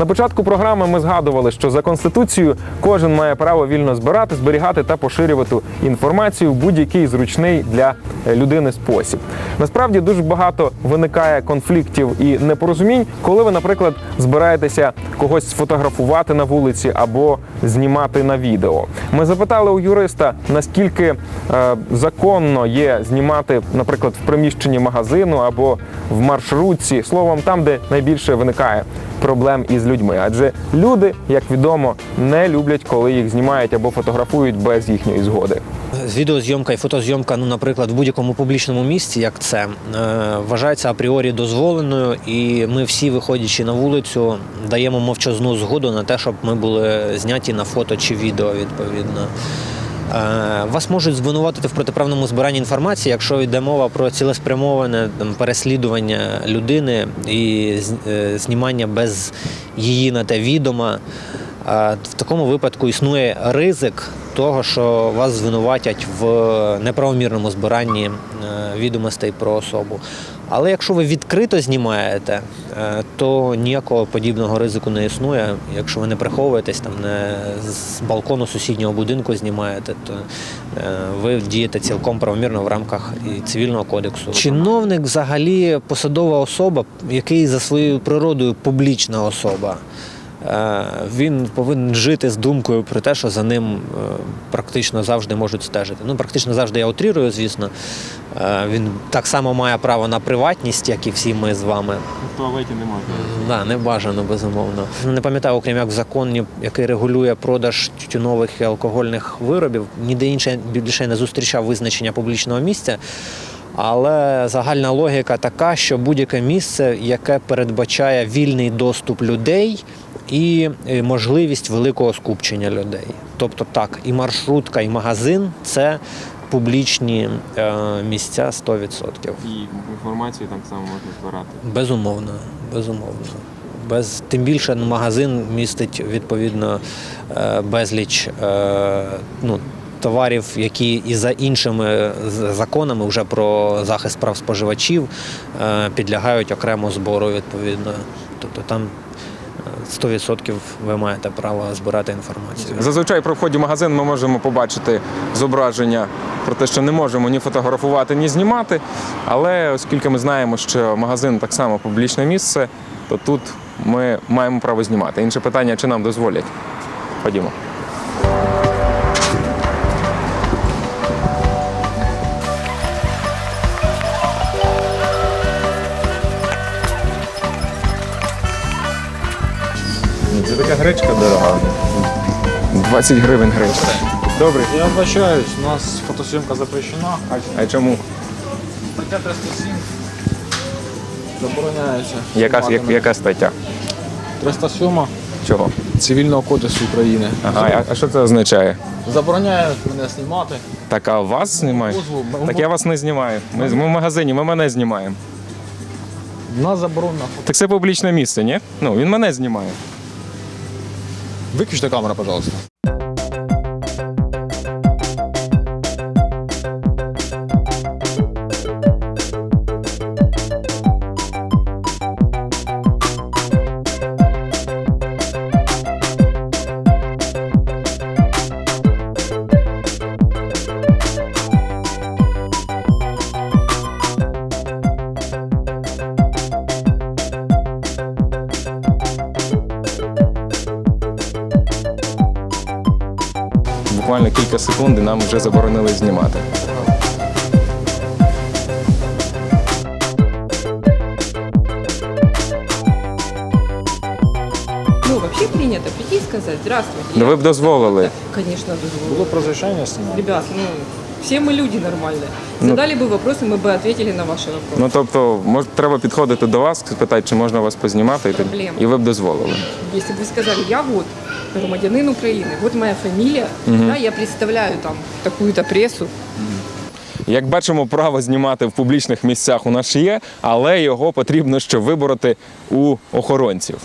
На початку програми ми згадували, що за конституцією кожен має право вільно збирати, зберігати та поширювати інформацію в будь-який зручний для е, людини спосіб. Насправді дуже багато виникає конфліктів і непорозумінь, коли ви, наприклад, збираєтеся когось сфотографувати на вулиці або знімати на відео. Ми запитали у юриста, наскільки е, законно є знімати, наприклад, в приміщенні магазину або в маршрутці, словом, там, де найбільше виникає проблем із людьми. Адже люди, як відомо, не люблять, коли їх знімають або фотографують без їхньої згоди. Відеозйомка і фотозйомка, ну, наприклад, в будь-якому публічному місці, як це, е, вважається апріорі дозволеною, і ми всі, виходячи на вулицю, даємо мовчазну згоду на те, щоб ми були зняті на фото чи відео, відповідно. Е, Вас можуть звинуватити в протиправному збиранні інформації, якщо йде мова про цілеспрямоване там, переслідування людини і е, знімання без її на те відома. Е, В такому випадку існує ризик того, що вас звинуватять в неправомірному збиранні е, відомостей про особу. Але якщо ви відкрито знімаєте, е, то ніякого подібного ризику не існує. Якщо ви не приховуєтесь, там не з балкону сусіднього будинку знімаєте, то е, ви дієте цілком правомірно в рамках і цивільного кодексу. Чиновник взагалі посадова особа, який за своєю природою публічна особа. Е, Він повинен жити з думкою про те, що за ним е, практично завжди можуть стежити. Ну, практично завжди я утрірую, звісно. Е, Він так само має право на приватність, як і всі ми з вами. В туалеті не можна. Да, не бажано, безумовно. Не пам'ятаю, окрім як в законі, який регулює продаж тютюнових і алкогольних виробів, ніде інше більше не зустрічав визначення публічного місця. Але загальна логіка така, що будь-яке місце, яке передбачає вільний доступ людей і е, можливість великого скупчення людей. Тобто так, і маршрутка, і магазин це публічні е, місця 100%. І інформацію так само можна збирати. Безумовно, безумовно. Без, тим більше магазин містить відповідно е, безліч е, ну, товарів, які і за іншими законами вже про захист прав споживачів е, підлягають окремо збору відповідно. Тобто там 100% ви маєте право збирати інформацію. Зазвичай при вході в магазин ми можемо побачити зображення про те, що не можемо ні фотографувати, ні знімати. Але оскільки ми знаємо, що магазин так само публічне місце, то тут ми маємо право знімати. Інше питання, чи нам дозволять. Ходімо. Це така гречка дорога. 20 гривень гречка. Добре. Я вибачаюсь, у нас фотосйомка запрещена. А чому? Стаття 307 забороняється. Яка, як, яка стаття? 307 Чого? Цивільного кодексу України. Ага, а- а що це означає? Забороняє мене знімати. Так, а вас знімають? Дозволу. Так я вас не знімаю. Ми, ми в магазині, ми мене знімаємо. У нас заборонено. Так це публічне місце, ні? Ну, він мене знімає. Виключте камеру, пожалуйста. Буквально кілька секунд і нам вже заборонили знімати. Ну, вообще принято прийти и сказать, здравствуйте. Ну ви б дозволили. Конечно, дозволю. Було б розрішення знімати. Ребят, ну, все мы люди нормальные. Задали бы вопросы, мы бы ответили на ваши вопросы. Ну тобто, мож, треба підходити до вас, спитати, чи можна вас познімати, і, тоді- Проблем. і ви б дозволили. Если бы вы сказали, я вот громадянин Украины, вот моя фамилия, да, я представляю там такую-то прессу, Як бачимо, право знімати в публічних місцях у нас є, але його потрібно ще вибороти у охоронців.